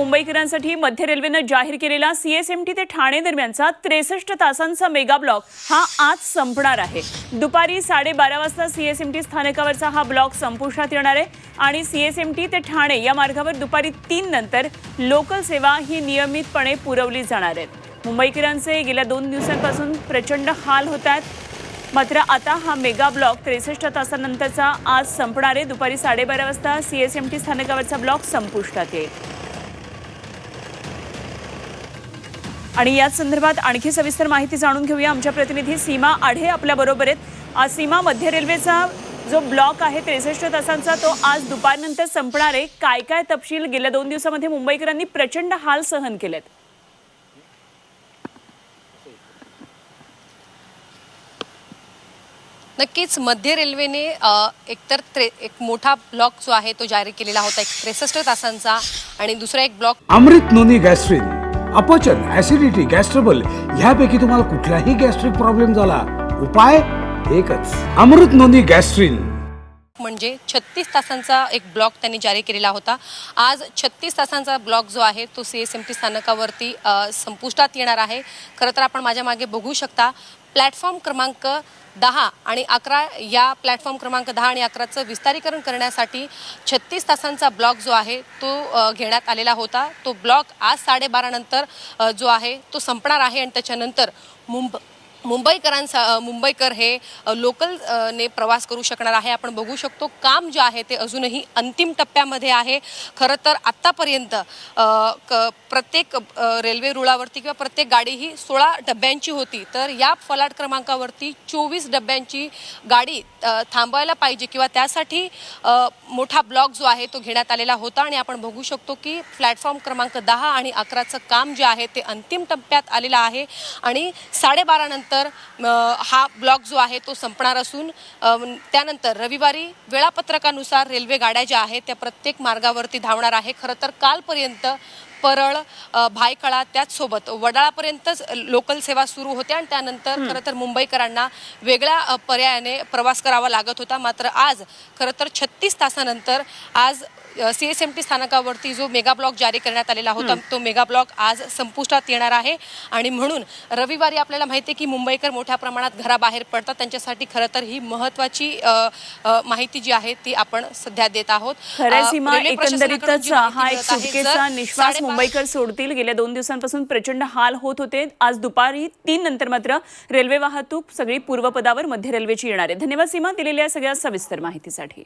मुंबईकरांसाठी मध्य रेल्वेनं जाहीर केलेला सीएसएमटी ते ठाणे दरम्यानचा त्रेसष्ट तासांचा मेगा ब्लॉक हा आज संपणार आहे. दुपारी साडेबारा वाजता सीएसएमटी स्थानकावरचा हा ब्लॉक संपुष्टात येणार आहे आणि सीएसएमटी ते ठाणे या मार्गावर दुपारी तीन नंतर लोकल सेवा ही नियमितपणे पुरवली जाणार आहेत मुंबईकरांचे गेल्या दोन दिवसांपासून प्रचंड हाल होत आहेत. मात्र आता हा मेगा ब्लॉक त्रेसष्ट तासानंतरचा आज संपणार आहे. दुपारी साडेबारा वाजता सीएसएमटी स्थानकावरचा ब्लॉक संपुष्टात येईल. आणि याच संदर्भात आणखी सविस्तर माहिती जाणून घेऊया. आमच्या प्रतिनिधी सीमा आढे आपल्या बरोबर आहेत. आज सीमा मध्य रेल्वेचा जो ब्लॉक आहे त्रेसष्ट तासांचा तो आज दुपारनंतर संपणार आहे. काय काय तपशील गेल्या दोन दिवसामध्ये मुंबईकरांनी प्रचंड हाल सहन केलेत? नक्कीच मध्य रेल्वेने एकतर त्रे एक मोठा ब्लॉक जो आहे तो जारी केलेला होता. एक त्रेसष्ट तासांचा आणि दुसरा एक ब्लॉक अमृत नोनी गॅस्ट्रिन अपचन ऍसिडिटी गॅस्ट्रबल ह्यापैकी तुम्हाला कुठलाही गॅस्ट्रिक प्रॉब्लेम झाला. उपाय एकच. अमृत नोंदी गॅस्ट्रिन. म्हणजे छत्तीस तासांचा एक ब्लॉक त्यांनी जारी केलेला होता. आज छत्तीस तासांचा ब्लॉक जो आहे तो सी एस एम टी स्थानकावरती संपुष्टात येणार आहे. खरं तर आपण माझ्या मागे बघू शकता प्लॅटफॉर्म क्रमांक दहा आणि अकरा या प्लॅटफॉर्म क्रमांक दहा आणि अकराचं विस्तारीकरण करण्यासाठी छत्तीस तासांचा ब्लॉक जो आहे तो घेण्यात आलेला होता. तो ब्लॉक आज साडेबारानंतर जो आहे तो संपणार आहे आणि त्याच्यानंतर मुंब मुंबईकरांचा मुंबईकर हे लोकलने लोकल ने प्रवास करू शकणार आहे. आपण बघू शकतो काम जे आहे ते अजूनही अंतिम टप्प्यामध्ये आहे. खरं तर आत्तापर्यंत क- प्रत्येक रेल्वे रुळावरती किंवा प्रत्येक गाडी ही सोळा डब्यांची होती. तर या फलाट क्रमांकावरती चोवीस डब्यांची गाडी थांबवायला पाहिजे किंवा त्यासाठी मोठा ब्लॉक जो आहे तो घेण्यात आलेला होता. आणि आपण बघू शकतो की प्लॅटफॉर्म क्रमांक दहा आणि अकराचं काम जे आहे ते अंतिम टप्प्यात आलेलं आहे. आणि साडेबारानंतर तर हा ब्लॉक जो आहे तो संपणार असून त्यानंतर रविवारी वेळापत्रकानुसार रेल्वे गाड्या ज्या आहेत त्या प्रत्येक मार्गावरती धावणार आहे. खरं तर कालपर्यंत परळ भायखळा त्याचसोबत वडाळापर्यंतच लोकल सेवा सुरू होत्या आणि त्यानंतर खरं तर मुंबईकरांना वेगळ्या पर्यायाने प्रवास करावा लागत होता. मात्र आज खरं तर छत्तीस तासानंतर आज सी एस एम टी स्थानकावरती जो मेगा ब्लॉक जारी करण्यात आलेला होता तो मेगा ब्लॉक आज संपुष्टात येणार आहे. आणि म्हणून रविवारी आपल्याला माहिती आहे की मुंबईकर मोठ्या प्रमाणात घराबाहेर पडतात. त्यांच्यासाठी खरं तर ही महत्वाची माहिती जी आहे ती आपण सध्या देत आहोत. एकंदरीतच हा एक सुटकेचा निश्वास मुंबईकर सोडतील. गेल्या दोन दिवसांपासून प्रचंड हाल होत होते. आज दुपारी तीन नंतर मात्र रेल्वे वाहतूक सगळी पूर्वपदावर मध्य रेल्वेची येणार आहे. धन्यवाद सीमा दिलेल्या सगळ्या सविस्तर माहितीसाठी.